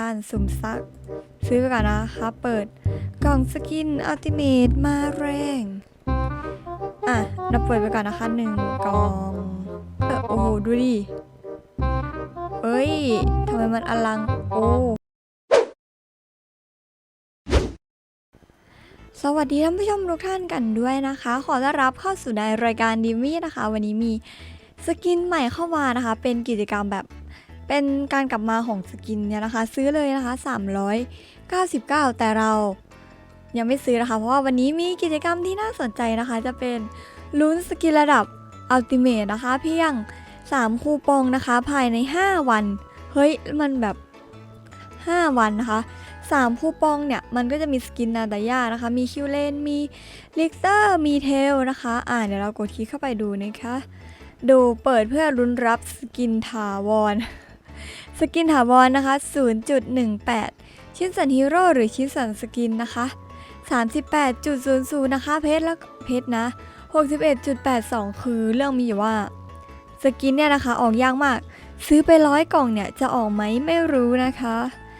การสุ่มซัก ซื้อไปก่อนนะคะเปิดกล่องสกินอัลติเมตมาแรง อะเราเปิดไปก่อนนะคะหนึ่งกล่องเออโอ้โหดูดิเอ้ยทำไมมันอลัง โอ้สวัสดีท่านผู้ชมทุกท่านกันด้วยนะคะ ขอต้อนรับเข้าสู่ในรายการดิมมี่นะคะ วันนี้มีสกินใหม่เข้ามานะคะ เป็นกิจกรรมแบบ เป็นการกลับมาของสกินเนี่ยนะคะ ซื้อเลยนะคะ 399 แต่เรายังไม่ซื้อนะคะ เพราะว่าวันนี้มีกิจกรรมที่น่าสนใจนะคะ จะเป็นลุ้นสกินระดับอัลติเม e นะคะ เพียง 3 คูปองนะคะ ภายใน 5 วัน เฮ้ย มันแบบ 5 วันนะคะ 3 คูปองเนี่ย มันก็จะมีสกินนาตาย่านะคะ มีคิวเลน มีลิกเตอร์ มีเทลนะคะ อ่าเดี๋ยวเรากดคลิกเข้าไปดูนะคะ ดูเปิดเพื่อรุ้นรับสกินถาวร สกินถาวรนะคะ 0.18 ชิ้นส่วนฮีโร่หรือชิ้นส่วนสกินนะคะ 38.00 นะคะ เพชรแล้วเพชรนะ 61.82 คือเรื่องมีอยู่ว่า สกินเนี่ยนะคะออกยากมาก ซื้อไปร้อยกล่องเนี่ยจะออกไหมไม่รู้นะคะ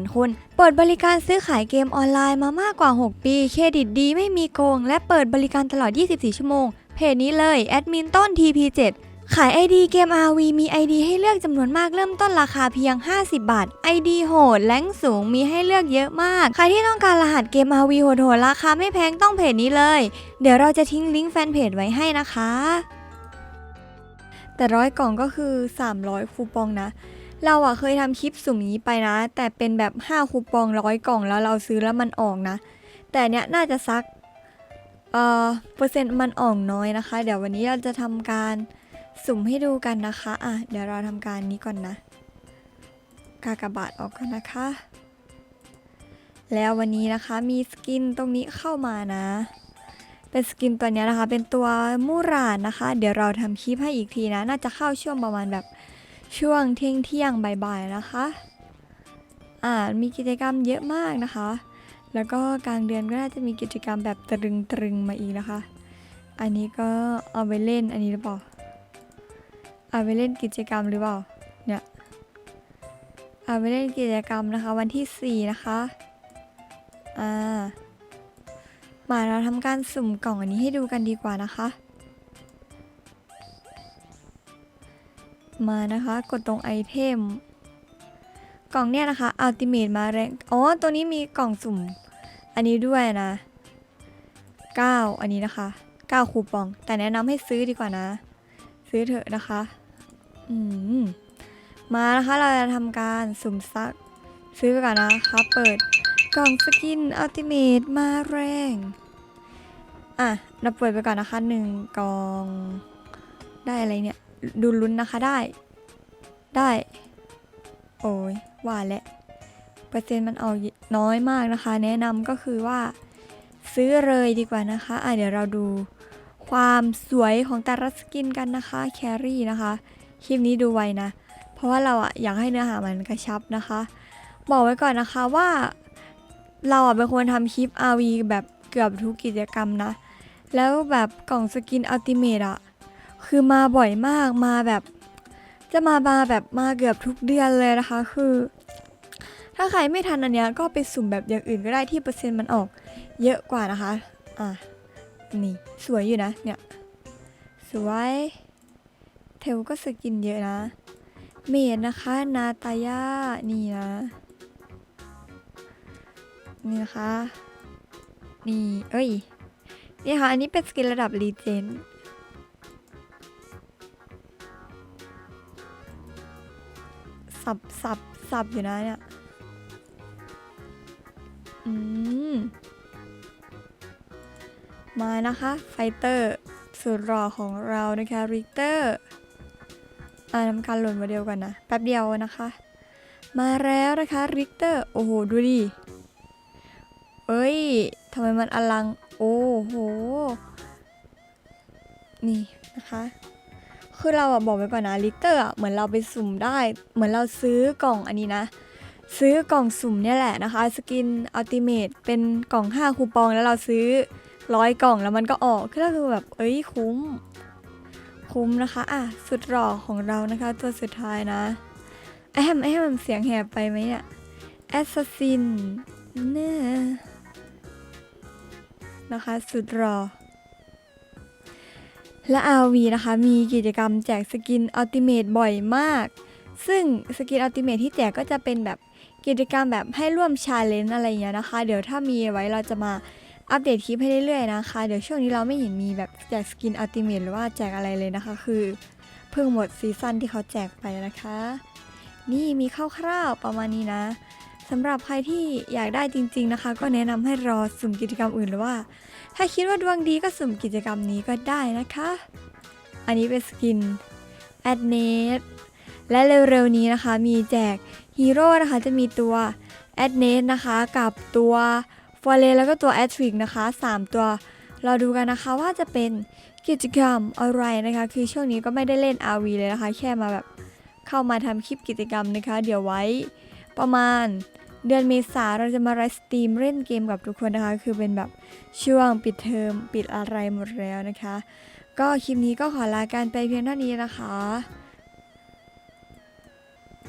นคนเปิดบริการซื้อขายเกมออนไลน์มามากกว่า 6 ปี เครดิตดีไม่มีโกง และเปิดบริการตลอด 24 ชั่วโมง เพจนี้เลยแอดมินต้น TP7 ขาย ID เกม RV มี ID ให้เลือกจำนวนมากเริ่มต้นราคาเพียง 50 บาท ID โหดแรงสูงมีให้เลือกเยอะมาก ใครที่ต้องการรหัสเกม RV โหดๆราคาไม่แพงต้องเพจนี้เลย เดี๋ยวเราจะทิ้งลิงก์แฟนเพจไว้ให้นะคะ แต่ร้อยกล่องก็คือ 300 คูปองนะ เราอะเคยทำคลิปสุ่มนี้ไปนะ แต่เป็นแบบ 5 คูปองร้อยกล่องแล้วเราซื้อแล้วมันออกนะ แต่เนี้ยน่าจะซักเอ่อเปอร์เซ็นต์มันออกน้อยนะคะ เดี๋ยววันนี้เราจะทำการสุ่มให้ดูกันนะคะอะเดี๋ยวเราทำการนี้ก่อนนะ กากบาทออกก่อนนะคะ แล้ววันนี้นะคะมีสกินตรงนี้เข้ามานะเป็นสกินตัวเนี้ยนะคะ เป็นตัวมูรานนะคะ เดี๋ยวเราทำคลิปให้อีกทีนะ น่าจะเข้าช่วงประมาณแบบ ช่วงเที่ยงเที่ยงบ่ายๆนะคะอ่ามีกิจกรรมเยอะมากนะคะ แล้วก็กลางเดือนก็น่าจะมีกิจกรรมแบบตรึงตรึงมาอีกนะคะ อันนี้ก็เอาไปเล่นอันนี้หรือเปล่าเอาไปเล่นกิจกรรมหรือเปล่าเนี่ยเอาไปเล่นกิจกรรมนะคะ วันที่ 4 นะคะอ่ามาเราทำการสุ่มกล่องอันนี้ให้ดูกันดีกว่านะคะ มานะคะ กดตรงไอเทม กล่องเนี่ยนะคะอัลติเม e มาแรงอ๋อ ตัวนี้มีกล่องสุ่ม อันนี้ด้วยนะ 9 อันนี้นะคะ 9 คูปอง แต่แนะนำให้ซื้อดีกว่านะ ซื้อเถอะนะคะ อืม มานะคะ เราจะทำการสุ่มซัก ซื้อไปก่อนนะคะ เปิดกล่องสกินอัลติเม e มาแรงอะ เราเปิดไปก่อนนะคะหนึ่งกล่อง ได้อะไรเนี่ย ดูลุ้นนะคะได้ ได้ โอ้ยว่าแล้วเปอร์เซ็นต์มันเอาน้อยมากนะคะ แนะนำก็คือว่า ซื้อเลยดีกว่านะคะ อะเดี๋ยวเราดูความสวยของแต่ละสกินกันนะคะ แครี่นะคะ คลิปนี้ดูไวนะ เพราะว่าเราอะอยากให้เนื้อหามันกระชับนะคะ บอกไว้ก่อนนะคะว่าเราอะเป็นคนทำคลิป RV แบบเกือบทุกกิจกรรมนะ แล้วแบบกล่องสกินอัลติเม e อะ คือมาบ่อยมากมาแบบ จะมามาแบบมาเกือบทุกเดือนเลยนะคะ คือ ถ้าใครไม่ทันอันเนี้ยก็ไปสุ่มแบบอย่างอื่นก็ได้ที่เปอร์เซ็นต์มันออกเยอะกว่านะคะ อะ นี่สวยอยู่นะ เนี่ย สวย เทลก็สกินเยอะนะ เมดนะคะ นาตาย่านี่นะ นี่นะคะ นี่ เอ้ย นี่ค่ะ อันนี้เป็นสกินระดับรีเจน สับสับสับอยู่นะเนี่ย อืม มานะคะ ไฟเตอร์สุดหล่อของเรานะคะริกเตอร์อ่าทำการหล่นมาเดียวกันนะ แป๊บเดียวนะคะ มาแล้วนะคะริกเตอร์ โอ้โห ดูดิ เอ้ยทำไมมันอลัง โอ้โห นี่นะคะ คือเราอะบอกไว้ก่อนนะลิเตอร์อะเหมือนเราไปสุ่มได้ เหมือนเราซื้อกล่องอันนี้นะ ซื้อกล่องสุ่มเนี่ยแหละนะคะ สกินอัลติเมตเป็นกล่อง 5 คูปองแล้วเราซื้อร้อยกล่องแล้วมันก็ออกคือก็คือแบบเอ้ยคุ้ม คุ้มนะคะอะสุดหล่อของเรานะคะ ตัวสุดท้ายนะไอแฮมไอแฮมเสียงแหบไปไหมเนี่ยแอสซัสซินเนี่ยนะคะ สุดหล่อ และ RV นะคะ มีกิจกรรมแจกสกินอัลติเม e บ่อยมาก ซึ่งสกินอัลติเม e ที่แจกก็จะเป็นแบบกิจกรรมแบบให้ร่วมชาเลนจ์อะไรอย่างเงี้ยนะคะ เดี๋ยวถ้ามีไว้เราจะมาอัปเดตคลิปให้เรื่อยๆนะคะ เดี๋ยวช่วงนี้เราไม่เห็นมีแบบแจกสกินอัลติเม e หรือว่าแจกอะไรเลยนะคะ คือเพิ่งหมดซีซั่นที่เขาแจกไปนะคะ นี่มีคร่าวๆประมาณนี้นะสำหรับใครที่อยากได้จริง ๆนะคะ ก็แนะนำให้รอสุ่มกิจกรรมอื่นหรือว่า ถ้าคิดว่าดวงดีก็สุ่มกิจกรรมนี้ก็ได้นะคะ อันนี้เป็นสกินแอดเนสและเร็วๆนี้นะคะมีแจกฮีโร่นะคะจะมีตัวแอดเนสนะคะกับตัวฟอเรแล้วก็ตัวแอทริกนะคะ 3 ตัว เราดูกันนะคะว่าจะเป็นกิจกรรมอะไรนะคะ คือช่วงนี้ก็ไม่ได้เล่น RV เลยนะคะ แค่มาแบบเข้ามาทำคลิปกิจกรรมนะคะ เดี๋ยวไว้ประมาณ เดือนเมษาเราจะมาไลฟ์สตรีมเล่นเกมกับทุกคนนะคะ คือเป็นแบบช่วงปิดเทอมปิดอะไรหมดแล้วนะคะ ก็คลิปนี้ก็ขอลาการไปเพียงเท่านี้นะคะ